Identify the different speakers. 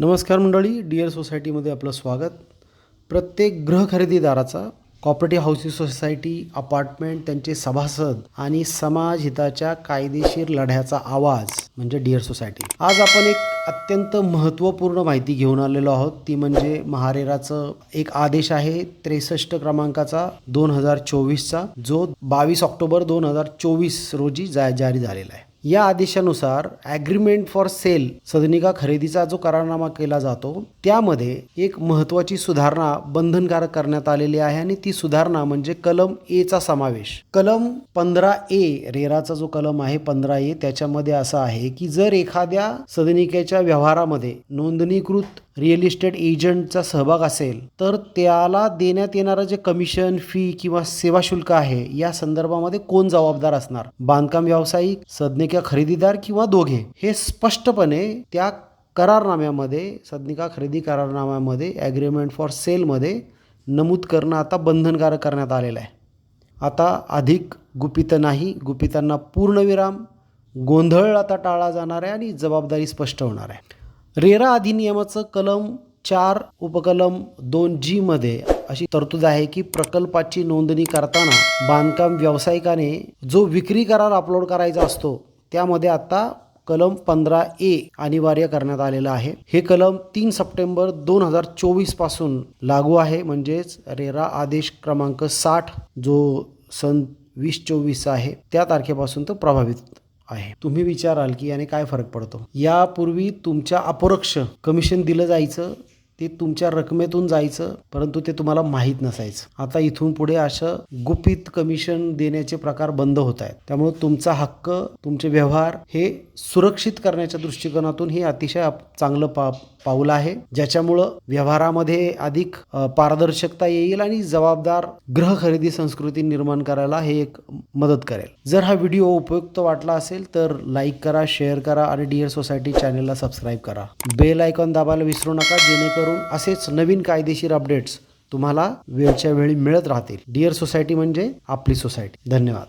Speaker 1: नमस्कार मंडळी डिअर सोसायटीमध्ये आपलं स्वागत. प्रत्येक गृह खरेदीदाराचा कॉपरेटिव्ह हाऊसिंग सोसायटी अपार्टमेंट त्यांचे सभासद आणि समाज हिताच्या कायदेशीर लढ्याचा आवाज म्हणजे डिअर सोसायटी आज आपण एक अत्यंत महत्त्वपूर्ण माहिती घेऊन आलेलो आहोत. ती म्हणजे महारेराचं एक आदेश आहे त्रेसष्ट क्रमांकाचा दोन हजार चोवीसचा जो बावीस ऑक्टोबर दोन हजार चोवीस रोजी जा जारी झालेला आहे. या आदेशानुसार ॲग्रीमेंट फॉर सेल सदनिका खरेदीचा जो करारनामा केला जातो त्यामध्ये एक महत्त्वाची सुधारणा बंधनकारक करण्यात आलेली आहे आणि ती सुधारणा म्हणजे कलम एचा समावेश. कलम पंधरा ए रेराचा जो कलम आहे पंधरा ए त्याच्यामध्ये असं आहे की जर एखाद्या सदनिकेच्या व्यवहारामध्ये नोंदणीकृत रिअल इस्टेट एजंटचा सहभाग असेल तर त्याला देण्यात येणारं जे कमिशन फी किंवा सेवा शुल्क आहे या संदर्भामध्ये कोण जबाबदार असणार? बांधकाम व्यावसायिक सदनिका खरेदीदार किंवा दोघे? हे स्पष्टपणे त्या करारनाम्यामध्ये सदनिका खरेदी करारनाम्यामध्ये ॲग्रीमेंट फॉर सेलमध्ये नमूद करणं आता बंधनकारक करण्यात आलेलं आहे. आता अधिक गुपित नाही गुपितांना पूर्णविराम गोंधळ आता टाळला जाणार आहे आणि जबाबदारी स्पष्ट होणार आहे. रेरा अधिनियमाचं कलम चार उपकलम दोन जी मध्ये अशी तरतूद आहे की प्रकल्पाची नोंदणी करताना बांधकाम व्यावसायिकाने जो विक्री करार अपलोड करायचा असतो त्यामध्ये आता कलम पंधरा ए अनिवार्य करण्यात आलेलं आहे. हे कलम तीन सप्टेंबर दोन हजार चोवीसपासून लागू आहे म्हणजेच रेरा आदेश क्रमांक साठ जो सन वीस चोवीस आहे त्या तारखेपासून तो प्रभावित आहे. तुम्ही विचाराल की याने काय फरक पडतो? यापूर्वी तुमच्या अपरोक्ष कमिशन दिलं जायचं ते तुमच्या रकमेतून जायचं परंतु ते तुम्हाला माहीत नसायचं. आता इथून पुढे असं गुपित कमिशन देण्याचे प्रकार बंद होत आहेत. त्यामुळे तुमचा हक्क तुमचे व्यवहार हे सुरक्षित करण्याच्या दृष्टिकोनातून हे अतिशय चांगलं पा पाऊल आहे ज्याच्यामुळं व्यवहारामध्ये अधिक पारदर्शकता येईल आणि जबाबदार ग्रह खरेदी संस्कृती निर्माण करायला हे एक मदत करेल. जर हा व्हिडिओ उपयुक्त वाटला असेल तर लाईक करा शेअर करा आणि डिअर सोसायटी चॅनलला सबस्क्राईब करा. बेल आयकॉन दाबायला विसरू नका जेणेकरून असेच नवीन कायदेशीर अपडेट्स तुम्हाला वेळच्या वेळी मिळत राहतील. डिअर सोसायटी म्हणजे आपली सोसायटी धन्यवाद.